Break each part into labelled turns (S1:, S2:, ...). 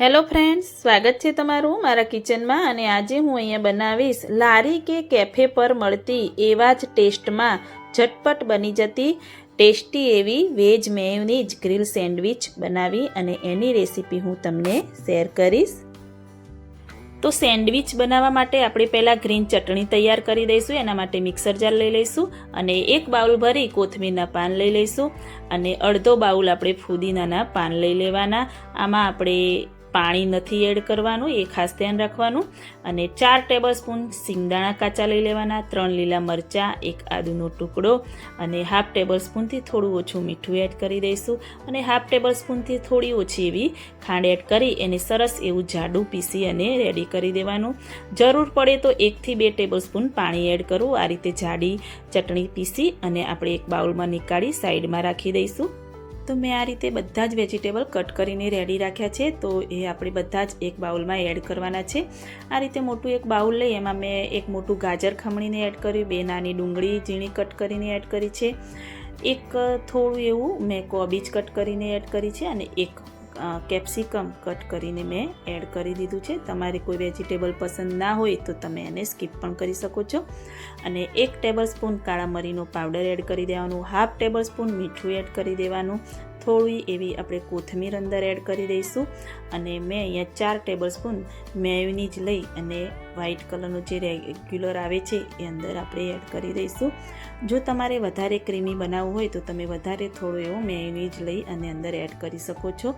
S1: Hello friends, સ્વાગત છે તમારું મારા કિચનમાં અને આજે હું અહીંયા બનાવીશ લારી કે કેફે પર મળતી એવા જ ટેસ્ટમાં ઝટપટ બની જતી ટેસ્ટી એવી વેજ મેયોનીઝ ગ્રીલ સેન્ડવિચ બનાવી અને એની રેસીપી હું તમને શેર કરીશ. તો સેન્ડવિચ બનાવવા માટે આપણે પહેલાં ગ્રીન ચટણી તૈયાર કરી દઈશું, એના માટે મિક્સર જાર લઈ લઈશું અને એક બાઉલ ભરી કોથમીરના પાન લઈ લઈશું અને અડધો બાઉલ આપણે ફુદીનાના પાન લઈ લેવાના. આમાં આપણે પાણી નથી એડ કરવાનું, એ ખાસ ધ્યાન રાખવાનું. અને ચાર ટેબલ સ્પૂન સિંગદાણા કાચા લઈ લેવાના, ત્રણ લીલા મરચાં, એક આદુનો ટુકડો અને હાફ ટેબલ સ્પૂનથી થોડું ઓછું મીઠું એડ કરી દઈશું. અને હાફ ટેબલ સ્પૂનથી થોડી ઓછી એવી ખાંડ એડ કરી, એને સરસ એવું જાડું પીસી અને રેડી કરી દેવાનું. જરૂર પડે તો એકથી બે ટેબલ સ્પૂન પાણી એડ કરવું આ રીતે જાડી ચટણી પીસી અને આપણે એક બાઉલમાં નીકાળી સાઈડમાં રાખી દઈશું. તો મેં આ રીતે બધા જ વેજીટેબલ કટ કરીને રેડી રાખ્યા છે. તો એ આપણે બધા જ એક બાઉલમાં એડ કરવાના છે. આ રીતે મોટું એક બાઉલ લઈ, એમાં મેં એક મોટું ગાજર ખમણીને એડ કર્યું, બે નાની ડુંગળી ઝીણી કટ કરીને એડ કરી છે. એક થોડું એવું મેં કોબીજ કટ કરીને એડ કરી છે અને એક કેપ્સિકમ કટ કરીને મેં એડ કરી દીધું છે. તમારે કોઈ વેજીટેબલ પસંદ ના હોય તો તમે એને સ્કીપ પણ કરી શકો છો. અને એક ટેબલ સ્પૂન કાળા મરીનો પાવડર એડ કરી દેવાનું, હાફ ટેબલ સ્પૂન મીઠું એડ કરી દેવાનું થોડી એવી આપણે કોથમીર અંદર એડ કરી દઈશું અને મેં અહીંયા ચાર ટેબલ સ્પૂન મેયોનીઝ લઈ અને વ્હાઈટ કલરનું જે રેગ્યુલર આવે છે એ અંદર આપણે એડ કરી દઈશું. જો તમારે વધારે ક્રીમી બનાવવું હોય તો તમે વધારે થોડું એવું મેયોનીઝ લઈ અને અંદર એડ કરી શકો છો.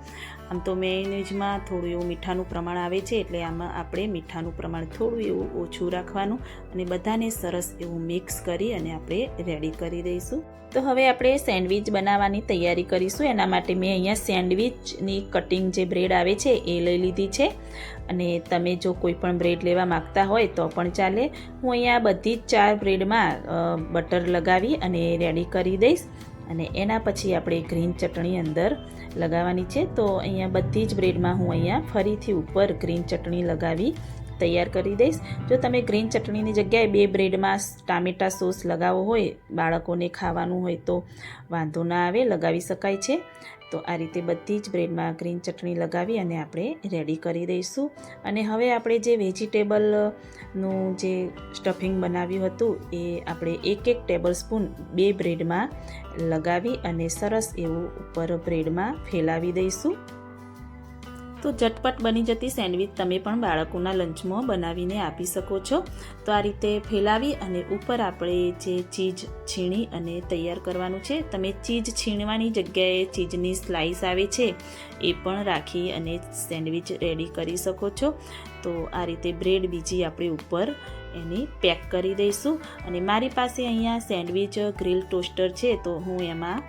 S1: આમ તો મેયોનીઝમાં થોડું એવું મીઠાનું પ્રમાણ આવે છે એટલે આમાં આપણે મીઠાનું પ્રમાણ થોડું એવું ઓછું રાખવાનું અને બધાને સરસ એવું મિક્સ કરી અને આપણે રેડી કરી દઈશું. તો હવે આપણે સેન્ડવિચ બનાવવાની તૈયારી કરીશું. એના માટે મેં અહીંયા સેન્ડવિચની કટિંગ જે બ્રેડ આવે છે એ લઈ લીધી છે. અને તમે જો કોઈ પણ બ્રેડ લેવા માગતા હોય તો પણ ચાલે. હું અહીંયા બધી જ ચાર બ્રેડમાં બટર લગાવી અને રેડી કરી દઈશ. અને એના પછી આપણે ગ્રીન ચટણી અંદર લગાવવાની છે. તો અહીંયા બધી જ બ્રેડમાં હું અહીંયા ફરીથી ઉપર ગ્રીન ચટણી લગાવી તૈયાર કરી દઈશ. જો તમે ગ્રીન ચટણીની જગ્યાએ બે બ્રેડમાં ટામેટા સોસ લગાવવો હોય, બાળકોને ખાવાનું હોય તો વાંધો ના આવે, લગાવી શકાય છે. તો આ રીતે બધી જ બ્રેડમાં ગ્રીન ચટણી લગાવી અને આપણે રેડી કરી દઈશું. અને હવે આપણે જે વેજીટેબલનું જે સ્ટફિંગ બનાવ્યું હતું, એ આપણે એક એક ટેબલ સ્પૂન બે બ્રેડમાં લગાવી અને સરસ એવું ઉપર બ્રેડમાં ફેલાવી દઈશું. તો ઝટપટ બની જતી સેન્ડવિચ તમે પણ બાળકોના લંચમાં બનાવીને આપી શકો છો. તો આ રીતે ફેલાવી અને ઉપર આપણે જે ચીજ છીણી અને તૈયાર કરવાનું છે, તમે ચીજ છીણવાની જગ્યાએ ચીજની સ્લાઈસ આવે છે, એ પણ રાખી અને સેન્ડવિચ રેડી કરી શકો છો. તો આ રીતે બ્રેડ બીજી આપણે ઉપર એની પેક કરી દઈશું. અને મારી પાસે અહીંયા સેન્ડવિચ ગ્રીલ ટોસ્ટર છે, તો હું એમાં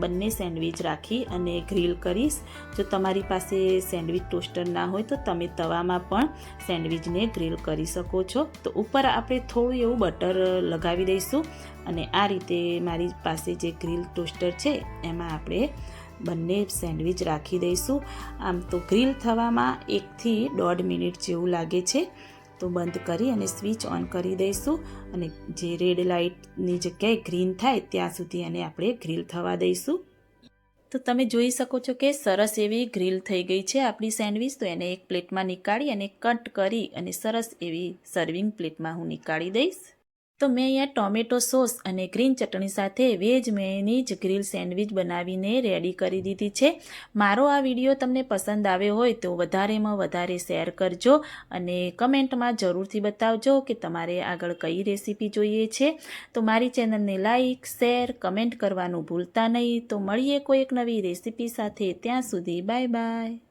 S1: બંને સેન્ડવિચ રાખી અને ગ્રીલ કરીશ. જો તમારી પાસે સેન્ડવિચ ટોસ્ટર ના હોય, તો તમે તવામાં પણ સેન્ડવિચને ગ્રીલ કરી શકો છો. તો ઉપર આપણે થોડું એવું બટર લગાવી દઈશું. અને આ રીતે મારી પાસે જે ગ્રીલ ટોસ્ટર છે, એમાં આપણે બંને સેન્ડવિચ રાખી દઈશું. આમ તો ગ્રીલ થવામાં એકથી દોઢ મિનિટ જેવું લાગે છે. તો બંધ કરી અને સ્વિચ ઓન કરી દઈશું અને જે રેડ લાઇટની જગ્યાએ ગ્રીન થાય ત્યાં સુધી એને આપણે ગ્રીલ થવા દઈશું. તો તમે જોઈ શકો છો કે સરસ એવી ગ્રીલ થઈ ગઈ છે આપણી સેન્ડવિચ. તો એને એક પ્લેટમાં નીકાળી અને કટ કરી અને સરસ એવી સર્વિંગ પ્લેટમાં હું નીકાળી દઈશ. તો મેં અહીંયા ટોમેટો સોસ અને ગ્રીન ચટણી સાથે વેજ મેયોનીઝ ગ્રીલ સેન્ડવિચ બનાવીને રેડી કરી દીધી છે. મારો આ વીડિયો તમને પસંદ આવ્યો હોય તો વધારેમાં વધારે શેર કરજો અને કમેન્ટમાં જરૂરથી બતાવજો કે તમારે આગળ કઈ રેસીપી જોઈએ છે. તો મારી ચેનલને લાઇક શેર, કમેન્ટ કરવાનું ભૂલતા નહીં. તો મળીએ કોઈ એક નવી રેસીપી સાથે. ત્યાં સુધી બાય બાય.